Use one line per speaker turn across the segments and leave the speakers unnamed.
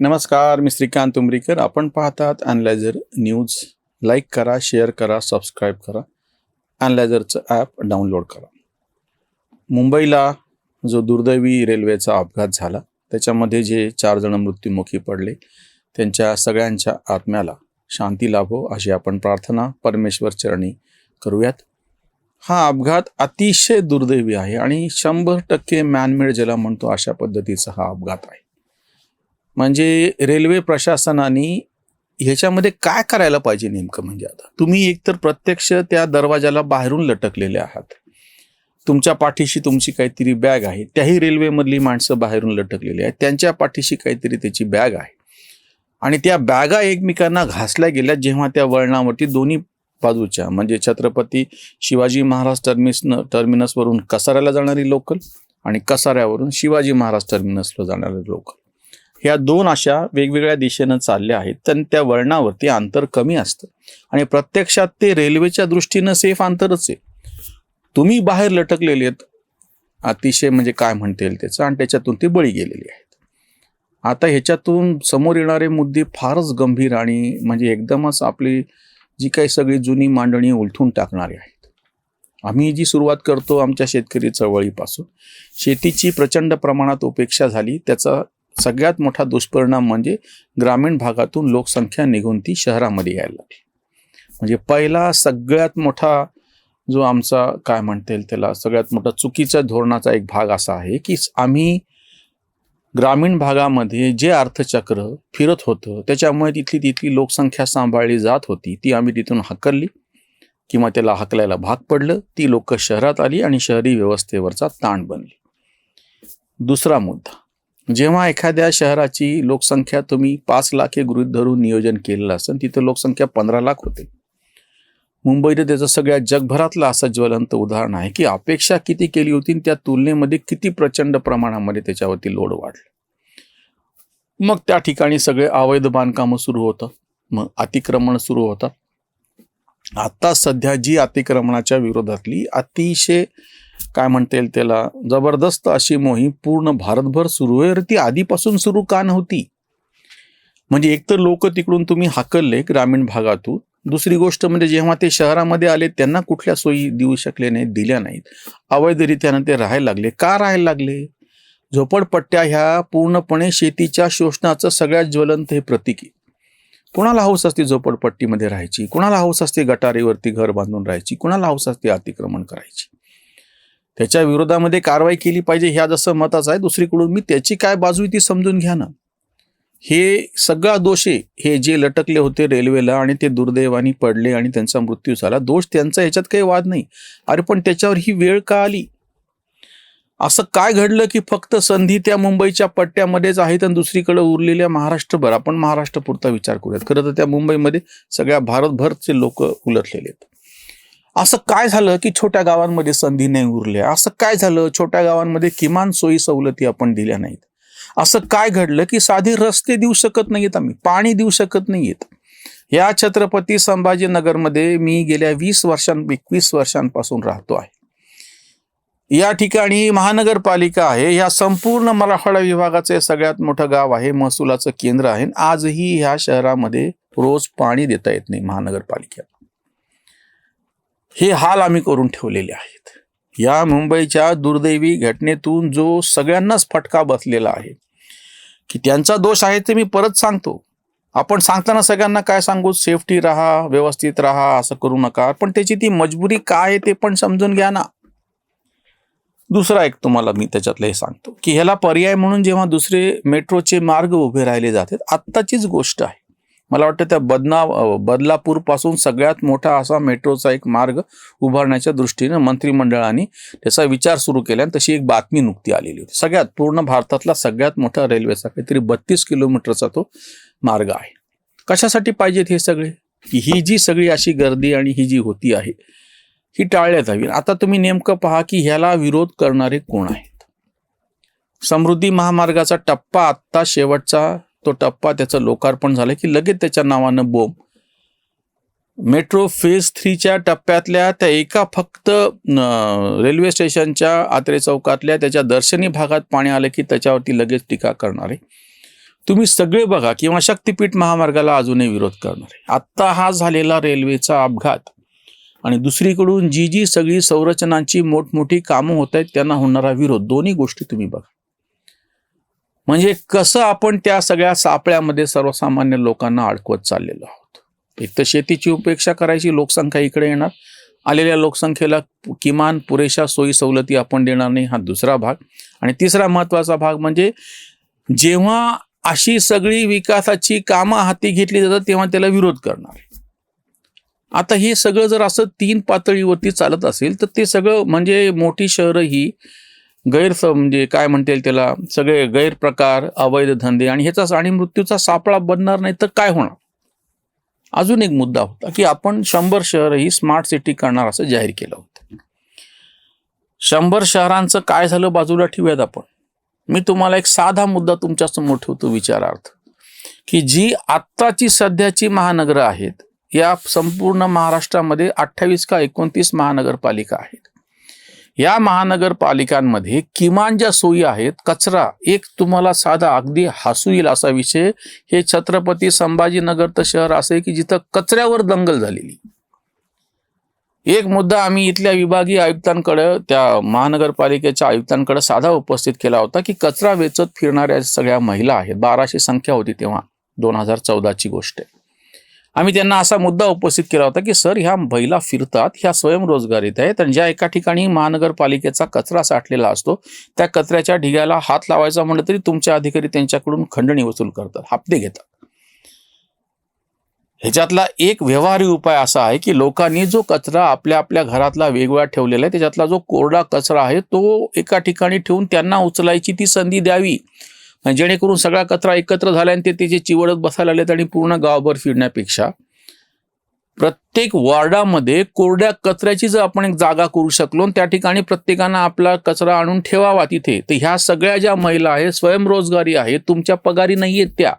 नमस्कार मी श्रीकांत उमरीकर. आपण पाहतात अनलायझर न्यूज लाईक करा शेअर करा सबस्क्राईब करा. अनलायझरचं ॲप डाउनलोड करा. मुंबईला जो दुर्दैवी रेल्वेचा अपघात झाला त्याच्यामध्ये जे चार जण मृत्युमुखी पडले त्यांच्या सगळ्यांच्या आत्म्याला शांती लाभो अशी आपण प्रार्थना परमेश्वर चरणी करूयात. हा अपघात अतिशय दुर्दैवी आहे आणि शंभर टक्के मॅनमेड ज्याला म्हणतो अशा पद्धतीचा हा अपघात आहे. म्हणजे रेल्वे प्रशासनाने ह्याच्यामध्ये काय करायला पाहिजे नेमकं म्हणजे आता? तुम्ही एकतर प्रत्यक्ष त्या दरवाजाला बाहेरून लटकलेले आहात. तुमच्या पाठीशी तुमची काहीतरी बॅग आहे. त्याही रेल्वेमधली माणसं बाहेरून लटकलेली आहेत. त्यांच्या पाठीशी काहीतरी त्याची बॅग आहे. आणि त्या बॅगा एकमेकांना घासल्या गेल्या जेव्हा त्या वळणावरती दोन्ही बाजूच्या म्हणजे छत्रपती शिवाजी महाराज टर्मिस टर्मिनसवरून कसाऱ्याला जाणारी लोकल आणि कसाऱ्यावरून शिवाजी महाराज टर्मिनसला जाणारी लोकल ह्या दोन अशा वेगवेगळ्या दिशेनं चालल्या आहेत. तर त्या वळणावरती अंतर कमी असतं. आणि प्रत्यक्षात ते रेल्वेच्या दृष्टीनं सेफ अंतरच आहे. तुम्ही बाहेर लटकलेले आहेत. अतिशय म्हणजे काय म्हणता येईल त्याचं? आणि त्याच्यातून ते बळी गेलेली आहेत. आता ह्याच्यातून समोर येणारे मुद्दे फारच गंभीर आणि म्हणजे एकदमच आपली जी काही सगळी जुनी मांडणी उलथून टाकणारी आहेत. आम्ही जी सुरुवात करतो आमच्या शेतकरी चळवळीपासून शेतीची प्रचंड प्रमाणात उपेक्षा झाली त्याचा सगळ्यात मोठा दुष्परिणाम म्हणजे ग्रामीण भागातून लोकसंख्या निघून ती शहरामध्ये यायला लागली. म्हणजे पहिला सगळ्यात मोठा जो आमचा काय म्हणता येईल त्याला सगळ्यात मोठा चुकीच्या धोरणाचा एक भाग असा आहे की आम्ही ग्रामीण भागामध्ये जे अर्थचक्र फिरत होतं त्याच्यामुळे तिथली तिथली लोकसंख्या सांभाळली जात होती ती आम्ही तिथून हकलली किंवा त्याला हकलायला भाग पडलं ती लोक शहरात आली आणि शहरी व्यवस्थेवरचा ताण बनली. दुसरा मुद्दा जेव्हा एखाद्या शहराची लोकसंख्या तुम्ही पाच लाख हे गृहित धरून नियोजन केलेलं असेल तिथं लोकसंख्या पंधरा लाख होते. मुंबईत त्याचं सगळ्या जगभरातलं असं ज्वलंत उदाहरण आहे की अपेक्षा किती केली होती आणि त्या तुलनेमध्ये किती प्रचंड प्रमाणामध्ये त्याच्यावरती लोड वाढलं. मग त्या ठिकाणी सगळे अवैध बांधकामं सुरू होतं मग अतिक्रमण सुरू होतं. आत्ता सध्या जी अतिक्रमणाच्या विरोधातली अतिशय काय म्हणता येईल त्याला? जबरदस्त अशी मोहीम पूर्ण भारतभर सुरू आहे. ती आधीपासून सुरू का नव्हती? म्हणजे एकतर लोक तिकडून तुम्ही हाकलले ग्रामीण भागातून. दुसरी गोष्ट म्हणजे जेव्हा ते शहरामध्ये आले त्यांना कुठल्या सोयी देऊ शकले नाहीत दिल्या नाहीत. अवैधरित्यानं ते राहायला लागले. का राहायला लागले? झोपडपट्ट्या ह्या पूर्णपणे शेतीच्या शोषणाचं सगळ्यात ज्वलंत हे प्रतीक आहे. कुणाला हौस असते झोपडपट्टीमध्ये राहायची? कुणाला हौस असते गटारीवरती घर बांधून राहायची? कुणाला हौस असते अतिक्रमण करायची? त्याच्या विरोधामध्ये कारवाई केली पाहिजे ह्या जसं मताचं आहे दुसरीकडून मी त्याची काय बाजू ती समजून घ्या ना. हे सगळा दोषे हे जे लटकले होते रेल्वेला आणि ते दुर्दैवानी पडले आणि त्यांचा मृत्यू झाला. दोष त्यांचा ह्याच्यात काही वाद नाही. अरे पण त्याच्यावर ही वेळ का आली? असं काय घडलं की फक्त संधी त्या मुंबईच्या पट्ट्यामध्येच आहेत आणि दुसरीकडे उरलेल्या महाराष्ट्रभर? आपण महाराष्ट्रपुरता विचार करूयात. खरं तर त्या मुंबईमध्ये सगळ्या भारतभरचे लोक उलटलेले आहेत. असं काय झालं की छोट्या गावांमध्ये संधी नाही उरल्या? असं काय झालं? छोट्या गावांमध्ये किमान सोयी सवलती आपण दिल्या नाहीत. असं काय घडलं की साधे रस्ते देऊ शकत नाहीत आम्ही? पाणी देऊ शकत नाहीत. या छत्रपती संभाजीनगरमध्ये मी गेल्या वीस वर्षां एकवीस वर्षांपासून राहतो आहे. या ठिकाणी महानगरपालिका आहे. या संपूर्ण मराठवाडा विभागाचे सगळ्यात मोठं गाव आहे. महसुलाचं केंद्र आहे. आजही ह्या शहरामध्ये रोज पाणी देता येत नाही महानगरपालिकेत हे हाल आम्ही करून ठेवलेले आहेत. या मुंबईच्या दुर्दैवी घटनेतून जो सगळ्यांनाच फटका बसलेला आहे की त्यांचा दोष आहे ते मी परत सांगतो. आपण सांगताना सगळ्यांना काय सांगू? सेफ्टी राहा व्यवस्थित राहा असं करू नका. पण त्याची ती मजबुरी काय आहे ते पण समजून घ्या ना. दुसरा एक तुम्हाला मी त्याच्यातलं हे सांगतो की ह्याला पर्याय म्हणून जेव्हा दुसरे मेट्रोचे मार्ग उभे राहिले जातात आत्ताचीच गोष्ट आहे. मला वाटतं त्या बदना बदलापूरपासून सगळ्यात मोठा असा मेट्रोचा एक मार्ग उभारण्याच्या दृष्टीनं मंत्रिमंडळाने त्याचा विचार सुरू केला आणि तशी एक बातमी नुकती आलेली होती. सगळ्यात पूर्ण भारतातला सगळ्यात मोठा रेल्वेचा काहीतरी बत्तीस किलोमीटरचा तो मार्ग आहे. कशासाठी पाहिजेत हे सगळे? की ही जी सगळी अशी गर्दी आणि ही जी होती आहे ही टाळण्यात हवी. आता तुम्ही नेमकं पहा की ह्याला विरोध करणारे कोण आहेत? समृद्धी महामार्गाचा टप्पा आत्ता शेवटचा तो टप्पा त्याचं लोकार्पण झालं की लगेच त्याच्या नावानं बोंब. मेट्रो फेज थ्रीच्या टप्प्यातल्या त्या एका फक्त रेल्वे स्टेशनच्या आत्रे चौकातल्या त्याच्या दर्शनी भागात पाणी आलं की त्याच्यावरती लगेच टीका करणारे तुम्ही सगळे बघा किंवा शक्तीपीठ महामार्गाला अजूनही विरोध करणार आहे. आत्ता हा झालेला रेल्वेचा अपघात आणि दुसरीकडून जी जी सगळी संरचनांची मोठमोठी कामं होत आहेत त्यांना होणारा विरोध. दोन्ही गोष्टी तुम्ही बघा. म्हणजे कसं आपण त्या सगळ्या सापळ्यामध्ये सर्वसामान्य लोकांना अडकवत चाललेलो आहोत? एक तर शेतीची उपेक्षा करायची लोकसंख्या इकडे येणार. आलेल्या लोकसंख्येला किमान पुरेशा सोयी सवलती आपण देणार नाही हा दुसरा भाग. आणि तिसरा महत्त्वाचा भाग म्हणजे जेव्हा अशी सगळी विकासाची कामं हाती घेतली जातात तेव्हा त्याला विरोध करणार. आता हे सगळं जर असं तीन पातळीवरती चालत असेल तर ते सगळं म्हणजे मोठी शहरं ही गैरस म्हणजे काय म्हणता येईल त्याला? सगळे गैरप्रकार अवैध धंदे आणि ह्याचा आणि मृत्यूचा सापळा बनणार नाही तर काय होणार? अजून एक मुद्दा होता की आपण शंभर शहर ही स्मार्ट सिटी करणार असं जाहीर केलं होतं. शंभर शहरांचं काय झालं बाजूला ठेवूयात आपण. मी तुम्हाला एक साधा मुद्दा तुमच्यासमोर ठेवतो विचारार्थ. की जी आत्ताची सध्याची महानगरं आहेत या संपूर्ण महाराष्ट्रामध्ये अठ्ठावीस का एकोणतीस महानगरपालिका आहेत? या महानगरपालिकांमध्ये किमान ज्या सोयी आहेत कचरा एक तुम्हाला साधा अगदी हसू येईल असा विषय. हे छत्रपती संभाजीनगर तर शहर असे की जिथं कचऱ्यावर दंगल झालेली. एक मुद्दा आम्ही इथल्या विभागीय आयुक्तांकडे त्या महानगरपालिकेच्या आयुक्तांकडे साधा उपस्थित केला होता की कचरा वेचत फिरणाऱ्या सगळ्या महिला आहेत. बाराशे संख्या होती तेव्हा दोन हजार चौदाची गोष्ट आहे. आम्ही त्यांना असा मुद्दा उपस्थित केला होता की सर ह्या महिला फिरतात ह्या स्वयंरोजगारीत आहेत आणि ज्या एका ठिकाणी महानगरपालिकेचा कचरा साठलेला असतो त्या कचऱ्याच्या ढिग्याला हात लावायचा म्हटलं तरी तुमचे अधिकारी त्यांच्याकडून खंडणी वसूल करतात हप्ते घेतात. ह्याच्यातला एक व्यवहारी उपाय असा आहे की लोकांनी जो कचरा आपल्या आपल्या घरातला वेगवेगळा ठेवलेला आहे त्याच्यातला जो कोरडा कचरा आहे तो एका ठिकाणी ठेवून त्यांना उचलायची ती संधी द्यावी. जेणेकरून सगळा कचरा एकत्र झाला आणि ते त्याचे चिवडत बसायला लागलेत आणि पूर्ण गावभर फिरण्यापेक्षा. प्रत्येक वॉर्डामध्ये कोरड्या कचऱ्याची जर आपण एक जागा करू शकलो त्या ठिकाणी प्रत्येकानं आपला कचरा आणून ठेवावा तिथे. तर ह्या सगळ्या ज्या महिला आहेत स्वयंरोजगारी आहेत तुमच्या पगारी नाही आहेत त्या.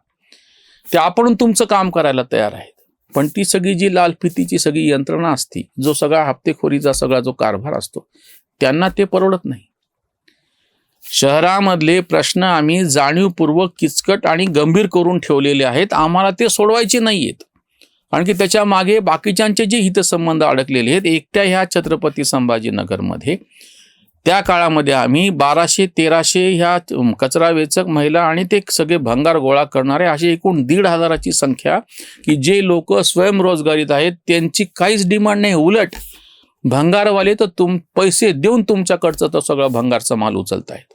त्या आपण तुमचं काम करायला तयार आहेत. पण ती सगळी जी लालफितीची सगळी यंत्रणा असती जो सगळा हप्तेखोरीचा सगळा जो कारभार असतो त्यांना ते परवडत नाही. शहरामधले प्रश्न आम्ही जाणीवपूर्वक किचकट आणि गंभीर करून ठेवलेले आहेत. आम्हाला ते सोडवायचे नाही आहेत कारण की त्याच्यामागे बाकीच्यांचे जे हितसंबंध अडकलेले आहेत एकट्या ह्या छत्रपती संभाजीनगरमध्ये. त्या काळामध्ये आम्ही बाराशे तेराशे ह्या कचरा वेचक महिला आणि ते सगळे भंगार गोळा करणारे अशी एकूण दीड हजाराची संख्या की जे लोक स्वयंरोजगारीत आहेत त्यांची काहीच डिमांड नाही. उलट भंगारवाले तर तुम पैसे देऊन तुमच्याकडचं तो सगळं भंगारचा माल उचलत आहेत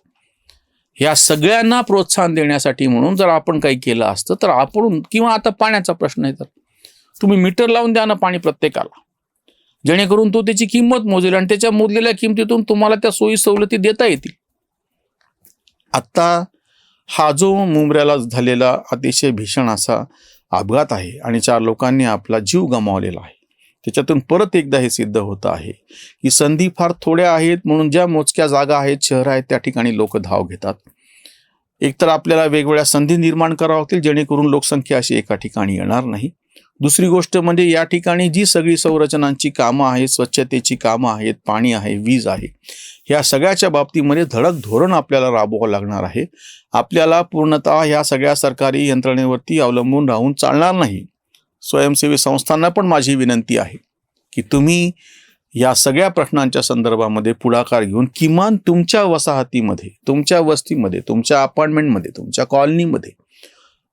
या सगळ्यांना प्रोत्साहन देण्यासाठी म्हणून जर आपण काही केलं असतं तर आपण किंवा आता पाण्याचा प्रश्न आहे तर. तुम्ही मीटर लावून द्या ना पाणी प्रत्येकाला. जेणेकरून तो त्याची किंमत मोजेल आणि त्याच्या मोजलेल्या किमतीतून तुम्हाला त्या सोयी सवलती देता येतील. आत्ता हा जो मुंबऱ्याला झालेला अतिशय भीषण असा अपघात आहे आणि चार लोकांनी आपला जीव गमावलेला आहे. त्याच्यातून परत एकदा हे सिद्ध होतं आहे. की संधी फार थोड्या आहेत म्हणून ज्या मोजक्या जागा आहेत शहर आहेत त्या ठिकाणी लोक धाव घेतात. एकतर आपल्याला वेगवेगळ्या संधी निर्माण कराव्या लागतील जेणेकरून लोकसंख्या अशी एका ठिकाणी येणार नाही. दुसरी गोष्ट म्हणजे या ठिकाणी जी सगळी संरचनांची कामं आहेत स्वच्छतेची कामं आहेत पाणी आहे वीज आहे ह्या सगळ्याच्या बाबतीमध्ये धडक धोरण आपल्याला राबवावं लागणार आहे. आपल्याला पूर्णतः ह्या सगळ्या सरकारी यंत्रणेवरती अवलंबून राहून चालणार नाही. स्वयंसेवी संस्थांना पण माझी विनंती आहे की तुम्ही या सगळ्या प्रश्नांच्या संदर्भामध्ये पुढाकार घेऊन किमान तुमच्या वसाहतीमध्ये तुमच्या वस्तीमध्ये तुमच्या अपार्टमेंटमध्ये तुमच्या कॉलनीमध्ये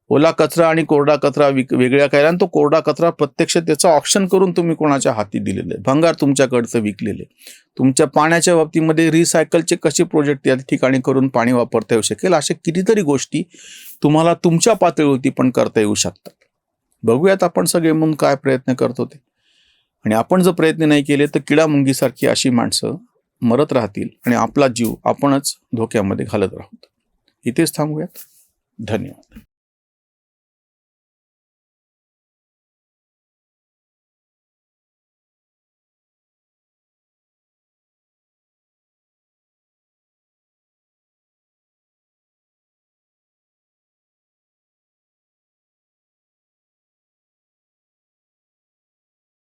ओला कचरा आणि कोरडा कचरा विक वेगळ्या करायला आणि तो कोरडा कचरा प्रत्यक्ष त्याचं ऑप्शन करून तुम्ही कोणाच्या हाती दिलेले भंगार तुमच्याकडचं विकलेले तुमच्या पाण्याच्या बाबतीमध्ये रिसायकलचे कसे प्रोजेक्ट या ठिकाणी करून पाणी वापरता येऊ शकेल? अशा कितीतरी गोष्टी तुम्हाला तुमच्या पातळीवरती पण करता येऊ शकतात. बघूयात आपण सगळे म्हणून काय प्रयत्न करत होते. आणि आपण जर प्रयत्न नाही केले तर किडा मुंगीसारखी अशी माणसं मरत राहतील आणि आपला जीव आपणच धोक्यामध्ये घालत राहू. इथेच थांबूयात. धन्यवाद.